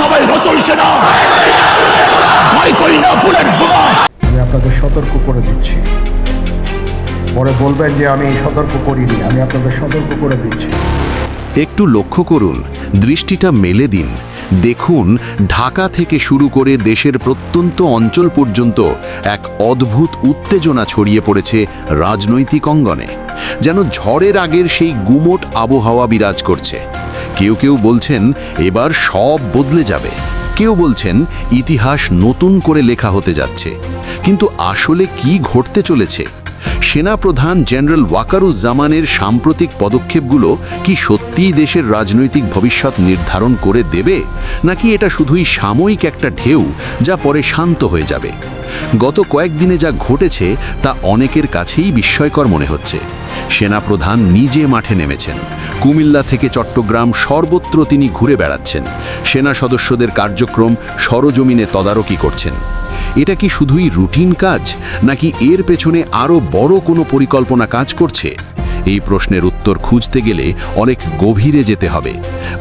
সবাই রসুল সেনা ভয় করি না আমি আপনাদের সতর্ক করে দিচ্ছি। পরে বলবেন যে আমি সতর্ক করিনি, আমি আপনাদের সতর্ক করে দিচ্ছি। একটু লক্ষ্য করুন দৃষ্টিটা মেলে দিন। দেখুন, ঢাকা থেকে শুরু করে দেশের প্রত্যন্ত অঞ্চল পর্যন্ত এক অদ্ভুত উত্তেজনা ছড়িয়ে পড়েছে রাজনৈতিক অঙ্গনে, যেন ঝড়ের আগের সেই গুমোট আবহাওয়া বিরাজ করছে। কেউ কেউ বলছেন, এবার সব বদলে যাবে। কেউ বলছেন, ইতিহাস নতুন করে লেখা হতে যাচ্ছে। কিন্তু আসলে কি ঘটতে চলেছে? সেনাপ্রধান জেনারেল ওয়াকারুজ্জামানের সাম্প্রতিক পদক্ষেপগুলো কি সত্যিই দেশের রাজনৈতিক ভবিষ্যৎ নির্ধারণ করে দেবে? নাকি এটা শুধুই সাময়িক একটা ঢেউ যা পরে শান্ত হয়ে যাবে? গত কয়েকদিনে যা ঘটেছে তা অনেকের কাছেই বিস্ময়কর মনে হচ্ছে। সেনাপ্রধান নিজে মাঠে নেমেছেন। কুমিল্লা থেকে চট্টগ্রাম সর্বত্র তিনি ঘুরে বেড়াচ্ছেন। সেনা সদস্যদের কার্যক্রম সরজমিনে তদারকি করছেন। এটা কি শুধুই রুটিন কাজ, নাকি এর পেছনে আরও বড় কোনো পরিকল্পনা কাজ করছে? এই প্রশ্নের উত্তর খুঁজতে গেলে অনেক গভীরে যেতে হবে।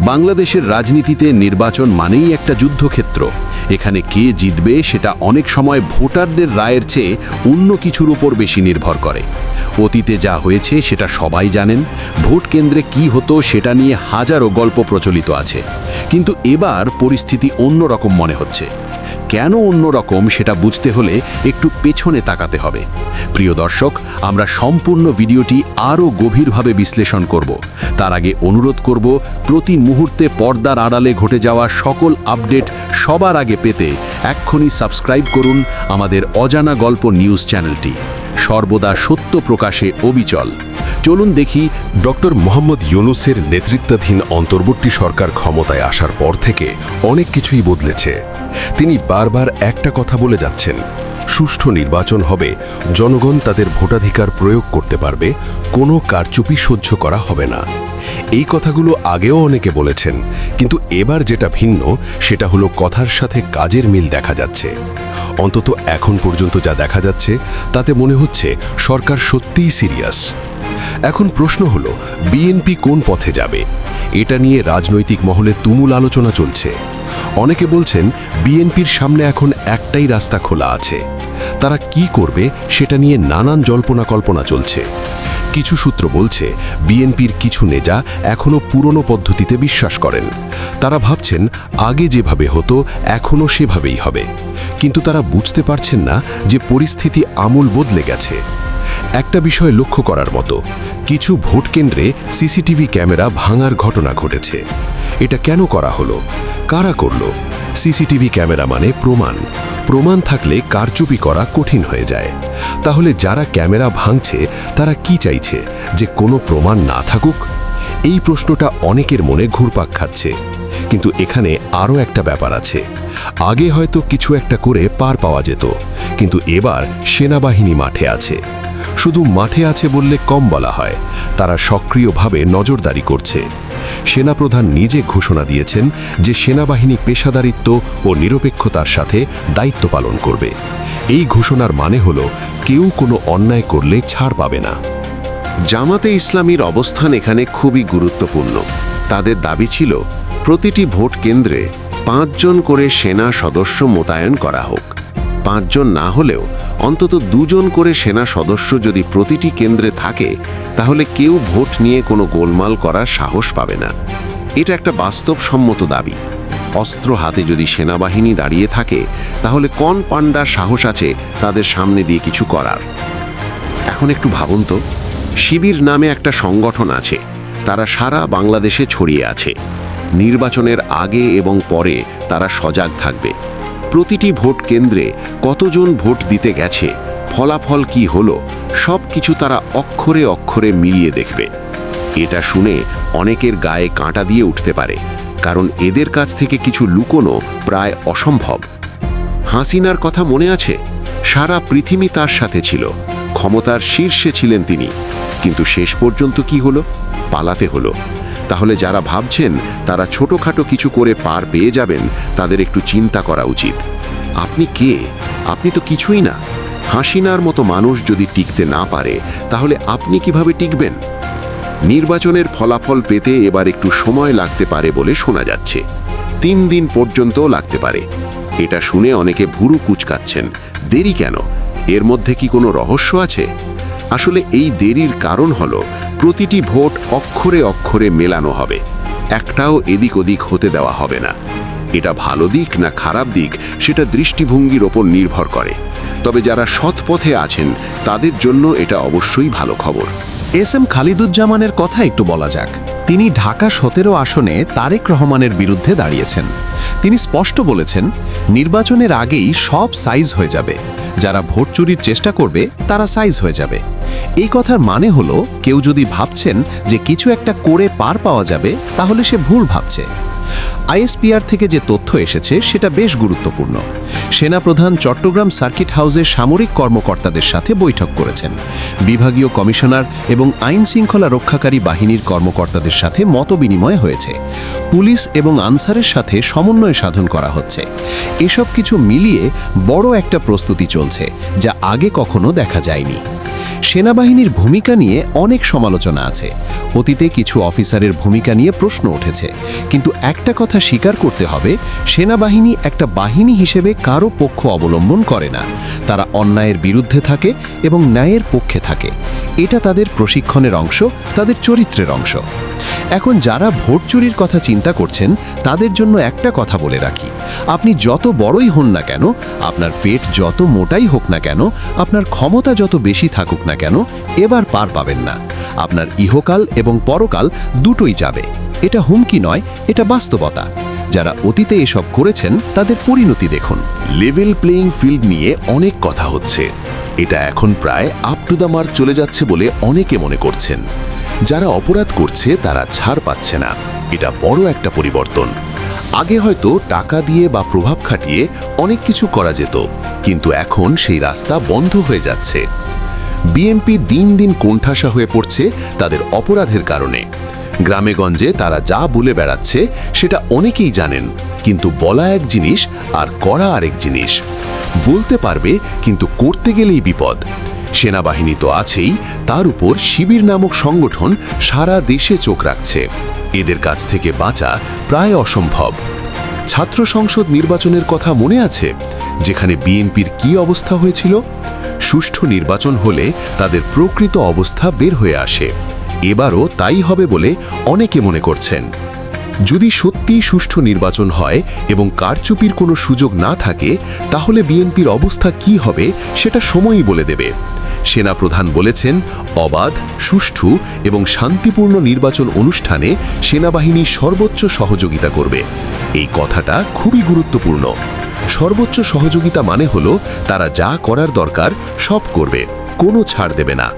বাংলাদেশের রাজনীতিতে নির্বাচন মানেই একটা যুদ্ধক্ষেত্র। এখানে কে জিতবে সেটা অনেক সময় ভোটারদের রায়ের চেয়ে অন্য কিছুর উপর বেশি নির্ভর করে। অতীতে যা হয়েছে সেটা সবাই জানেন, ভোট কেন্দ্রে কি হতো সেটা নিয়ে হাজারো গল্প প্রচলিত আছে। কিন্তু এবার পরিস্থিতি অন্যরকম মনে হচ্ছে। কেন অন্যরকম সেটা বুঝতে হলে একটু পেছনে তাকাতে হবে। প্রিয় দর্শক, আমরা সম্পূর্ণ ভিডিওটি আরও গভীরভাবে বিশ্লেষণ করব। তার আগে অনুরোধ করব, প্রতি মুহূর্তে পর্দার আড়ালে ঘটে যাওয়া সকল আপডেট সবার আগে পেতে এক্ষুনি সাবস্ক্রাইব করুন আমাদের অজানা গল্প নিউজ চ্যানেলটি। সর্বদা সত্য প্রকাশে অবিচল। চলুন দেখি ডক্টর মোহাম্মদ ইউনুসের নেতৃত্বাধীন অন্তর্বর্তী সরকার ক্ষমতায় আসার পর থেকে অনেক কিছুই বদলেছে। তিনি বারবার একটা কথা বলে যাচ্ছেন, সুষ্ঠু নির্বাচন হবে, জনগণ তাদের ভোটাধিকার প্রয়োগ করতে পারবে, কোনো কারচুপি সহ্য করা হবে না। এই কথাগুলো আগেও অনেকে বলেছেন, কিন্তু এবার যেটা ভিন্ন, সেটা হলো কথার সাথে কাজের মিল দেখা যাচ্ছে। অন্তত এখন পর্যন্ত যা দেখা যাচ্ছে, তাতে মনে হচ্ছে সরকার সত্যিই সিরিয়াস। এখন প্রশ্ন হল, বিএনপি কোন পথে যাবে? এটা নিয়ে রাজনৈতিক মহলে তুমুল আলোচনা চলছে। অনেকে বলছেন, বিএনপির সামনে এখন একটাই রাস্তা খোলা আছে। তারা কি করবে সেটা নিয়ে নানান জল্পনা কল্পনা চলছে। কিছু সূত্র বলছে, বিএনপির কিছু নেতা এখনও পুরনো পদ্ধতিতে বিশ্বাস করেন। তারা ভাবছেন, আগে যেভাবে হতো এখনও সেভাবেই হবে। কিন্তু তারা বুঝতে পারছেন না যে পরিস্থিতি আমূল বদলে গেছে। একটা বিষয় লক্ষ্য করার মতো। কিছু ভোট কেন্দ্রে সিসিটিভি ক্যামেরা ভাঙার ঘটনা ঘটেছে। এটা কেন করা হলো? কারা করল? সিসিটিভি ক্যামেরা মানে প্রমাণ। প্রমাণ থাকলে কারচুপি করা কঠিন হয়ে যায়। তাহলে যারা ক্যামেরা ভাঙছে, তারা কি চাইছে? যে কোনো প্রমাণ না থাকুক? এই প্রশ্নটা অনেকের মনে ঘুরপাক খাচ্ছে। কিন্তু এখানে আরও একটা ব্যাপার আছে। আগে হয়তো কিছু একটা করে পার পাওয়া যেত। কিন্তু এবার সেনাবাহিনী মাঠে আছে। শুধু মাঠে আছে বললে কম বলা হয়। তারা সক্রিয়ভাবে নজরদারি করছে। সেনাপ্রধান নিজে ঘোষণা দিয়েছেন যে সেনাবাহিনী পেশাদারিত্ব ও নিরপেক্ষতার সাথে দায়িত্ব পালন করবে। এই ঘোষণার মানে হল কেউ কোনো অন্যায় করলে ছাড় পাবে না। জামাতে ইসলামীর অবস্থান এখানে খুবই গুরুত্বপূর্ণ। তাদের দাবি ছিল, প্রতিটি ভোট কেন্দ্রে পাঁচজন করে সেনা সদস্য মোতায়েন করা হোক। পাঁচজন না হলেও অন্তত দুজন করে সেনা সদস্য যদি প্রতিটি কেন্দ্রে থাকে, তাহলে কেউ ভোট নিয়ে কোনো গোলমাল করার সাহস পাবে না। এটা একটা বাস্তবসম্মত দাবি। অস্ত্র হাতে যদি সেনাবাহিনী দাঁড়িয়ে থাকে, তাহলে কোন পাণ্ডার সাহস আছে তাদের সামনে দিয়ে কিছু করার। এখন একটু ভাবুন তো, শিবির নামে একটা সংগঠন আছে, তারা সারা বাংলাদেশে ছড়িয়ে আছে। নির্বাচনের আগে এবং পরে তারা সজাগ থাকবে। প্রতিটি ভোট কেন্দ্রে কতজন ভোট দিতে গেছে, ফলাফল কি হলো সব কিছু তারা অক্ষরে অক্ষরে মিলিয়ে দেখবে। এটা শুনে অনেকের গায়ে কাঁটা দিয়ে উঠতে পারে, কারণ এদের কাছ থেকে কিছু লুকোনো প্রায় অসম্ভব। হাসিনার কথা মনে আছে? সারা পৃথিবী তার সাথে ছিল, ক্ষমতার শীর্ষে ছিলেন তিনি। কিন্তু শেষ পর্যন্ত কি হলো? পালাতে হলো। তাহলে যারা ভাবছেন তারা ছোটোখাটো কিছু করে পার পেয়ে যাবেন, তাদের একটু চিন্তা করা উচিত। আপনি কে? আপনি তো কিছুই না। হাসিনার মতো মানুষ যদি টিকতে না পারে, তাহলে আপনি কীভাবে টিকবেন? নির্বাচনের ফলাফল পেতে এবার একটু সময় লাগতে পারে বলে শোনা যাচ্ছে। তিন দিন পর্যন্তও লাগতে পারে। এটা শুনে অনেকে ভুরু কুচকাচ্ছেন। দেরি কেন? এর মধ্যে কি কোনো রহস্য আছে? আসলে এই দেরির কারণ হল প্রতিটি ভোট অক্ষরে অক্ষরে মেলানো হবে। একটাও এদিক ওদিক হতে দেওয়া হবে না। এটা ভালো দিক না খারাপ দিক সেটা দৃষ্টিভঙ্গির ওপর নির্ভর করে। তবে যারা সৎ পথে আছেন, তাদের জন্য এটা অবশ্যই ভালো খবর। এস এম খালিদুজ্জামানের কথা একটু বলা যাক। তিনি ঢাকা সতেরো আসনে তারেক রহমানের বিরুদ্ধে দাঁড়িয়েছেন। তিনি স্পষ্ট বলেছেন, নির্বাচনের আগেই সব সাইজ হয়ে যাবে। যারা ভোট চুরির চেষ্টা করবে, তারা সাইজ হয়ে যাবে। এই কথার মানে হলো, কেউ যদি ভাবছেন যে কিছু একটা করে পার পাওয়া যাবে, তাহলে সে ভুল ভাবছে। আইএসপিআর থেকে যে তথ্য এসেছে, সেটা বেশ গুরুত্বপূর্ণ। সেনাপ্রধান চট্টগ্রাম সার্কিট হাউসের সামরিক কর্মকর্তাদের সাথে বৈঠক করেছেন। বিভাগীয় কমিশনার এবং আইন শৃঙ্খলা রক্ষাকারী বাহিনীর কর্মকর্তাদের সাথে মতবিনিময় হয়েছে। পুলিশ এবং আনসারের সাথে সমন্বয় সাধন করা হচ্ছে। এসব কিছু মিলিয়ে বড় একটা প্রস্তুতি চলছে, যা আগে কখনো দেখা যায়নি। সেনাবাহিনীর ভূমিকা নিয়ে অনেক সমালোচনা আছে। অতীতে কিছু অফিসারের ভূমিকা নিয়ে প্রশ্ন উঠেছে। কিন্তু একটা কথা স্বীকার করতে হবে, সেনাবাহিনী একটা বাহিনী হিসেবে কারও পক্ষ অবলম্বন করে না। তারা অন্যায়ের বিরুদ্ধে থাকে এবং ন্যায়ের পক্ষে থাকে। এটা তাদের প্রশিক্ষণের অংশ, তাদের চরিত্রের অংশ। এখন যারা ভোট চুরির কথা চিন্তা করছেন, তাদের জন্য একটা কথা বলে রাখি। আপনি যত বড়ই হন না কেন, আপনার পেট যত মোটাই হোক না কেন, আপনার ক্ষমতা যত বেশি থাকুক না কেন, এবার পার পাবেন না। আপনার ইহকাল এবং পরকাল দুটোই যাবে। এটা হুমকি নয়, এটা বাস্তবতা। যারা অতীতে এসব করেছেন, তাদের পরিণতি দেখুন। লেভেল প্লেইং ফিল্ড নিয়ে অনেক কথা হচ্ছে। এটা এখন প্রায় আপ টু দ্য মার্ক চলে যাচ্ছে বলে অনেকে মনে করছেন। যারা অপরাধ করছে, তারা ছাড় পাচ্ছে না। এটা বড় একটা পরিবর্তন। আগে হয়তো টাকা দিয়ে বা প্রভাব খাটিয়ে অনেক কিছু করা যেত, কিন্তু এখন সেই রাস্তা বন্ধ হয়ে যাচ্ছে। বিএনপি দিন দিন কোণঠাসা হয়ে পড়ছে তাদের অপরাধের কারণে। গ্রামেগঞ্জে তারা যা বলে বেড়াচ্ছে, সেটা অনেকেই জানেন, কিন্তু বলা এক জিনিস আর করা আরেক জিনিস। বলতে পারবে, কিন্তু করতে গেলেই বিপদ। সেনাবাহিনী তো আছেই, তার উপর শিবির নামক সংগঠন সারা দেশে চোখ রাখছে। এদের কাছ থেকে বাঁচা প্রায় অসম্ভব। ছাত্র সংসদ নির্বাচনের কথা মনে আছে, যেখানে বিএনপির কি অবস্থা হয়েছিল? সুষ্ঠু নির্বাচন হলে তাদের প্রকৃত অবস্থা বের হয়ে আসে। এবারও তাই হবে বলে অনেকে মনে করছেন। যদি সত্যিই সুষ্ঠু নির্বাচন হয় এবং কারচুপির কোনো সুযোগ না থাকে, তাহলে বিএনপির অবস্থা কি হবে সেটা সময়ই বলে দেবে। সেনাপ্রধান বলেছেন, অবাধ, সুষ্ঠু এবং শান্তিপূর্ণ নির্বাচন অনুষ্ঠানে সেনাবাহিনী সর্বোচ্চ সহযোগিতা করবে। এই কথাটা খুবই গুরুত্বপূর্ণ। সর্বোচ্চ সহযোগিতা মানে হলো, তারা যা করার দরকার সব করবে, কোনো ছাড় দেবে না।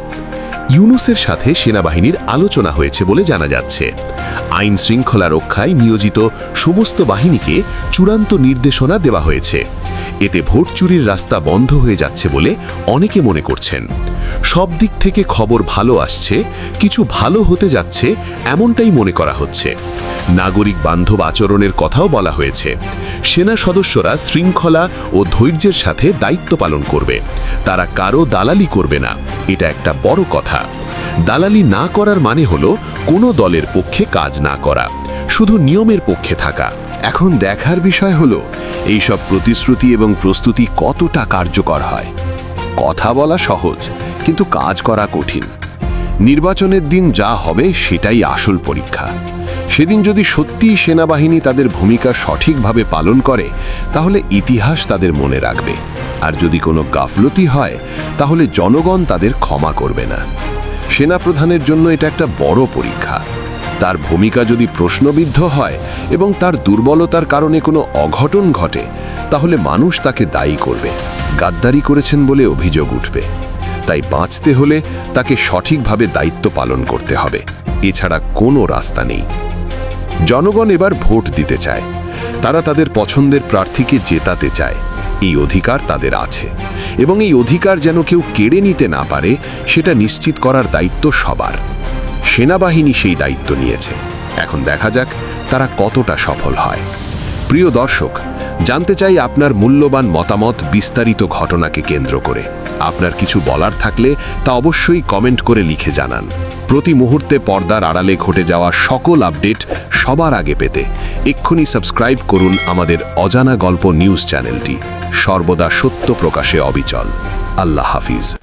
ইউনুসের সাথে সেনাবাহিনীর আলোচনা হয়েছে বলে জানা যাচ্ছে। আইন শৃঙ্খলা রক্ষায় নিয়োজিত সমস্ত বাহিনীকে চূড়ান্ত নির্দেশনা দেওয়া হয়েছে। এতে ভোট চুরির রাস্তা বন্ধ হয়ে যাচ্ছে বলে অনেকে মনে করছেন। সব দিক থেকে খবর ভালো আসছে, কিছু ভালো হতে যাচ্ছে এমনটাই মনে করা হচ্ছে। নাগরিক বান্ধব আচরণের কথাও বলা হয়েছে। সেনা সদস্যরা শৃঙ্খলা ও ধৈর্যের সাথে দায়িত্ব পালন করবে। তারা কারও দালালি করবে না। এটা একটা বড় কথা। দালালি না করার মানে হলো কোনো দলের পক্ষে কাজ না করা। শুধু নিয়মের পক্ষে থাকা। এখন দেখার বিষয় হলো, এইসব প্রতিশ্রুতি এবং প্রস্তুতি কতটা কার্যকর হয়। কথা বলা সহজ, কিন্তু কাজ করা কঠিন। নির্বাচনের দিন যা হবে সেটাই আসল পরীক্ষা। সেদিন যদি সত্যিই সেনাবাহিনী তাদের ভূমিকা সঠিকভাবে পালন করে, তাহলে ইতিহাস তাদের মনে রাখবে। আর যদি কোনো গাফলতি হয়, তাহলে জনগণ তাদের ক্ষমা করবে না। সেনাপ্রধানের জন্য এটা একটা বড় পরীক্ষা। তার ভূমিকা যদি প্রশ্নবিদ্ধ হয় এবং তার দুর্বলতার কারণে কোনো অঘটন ঘটে, তাহলে মানুষ তাকে দায়ী করবে, গাদ্দারি করেছেন বলে অভিযোগ উঠবে। তাই বাঁচতে হলে তাকে সঠিকভাবে দায়িত্ব পালন করতে হবে। এছাড়া কোনো রাস্তা নেই। জনগণ এবার ভোট দিতে চায়। তারা তাদের পছন্দের প্রার্থীকে জেতাতে চায়। এই অধিকার তাদের আছে। এবং এই অধিকার যেন কেউ কেড়ে নিতে না পারে, সেটা নিশ্চিত করার দায়িত্ব সবার। সেনাবাহিনী সেই দায়িত্ব নিয়েছে। এখন দেখা যাক তারা কতটা সফল হয়। প্রিয় দর্শক, জানতে চাই আপনার মূল্যবান মতামত বিস্তারিত ঘটনাকে কেন্দ্র করে। আপনার কিছু বলার থাকলে তা অবশ্যই কমেন্ট করে লিখে জানান। প্রতি মুহূর্তে পর্দার আড়ালে ঘটে যাওয়া সকল আপডেট সবার আগে পেতে এক্ষুনি সাবস্ক্রাইব করুন আমাদের অজানা গল্প নিউজ চ্যানেলটি। সর্বদা সত্য প্রকাশে অবিচল। আল্লাহ হাফিজ।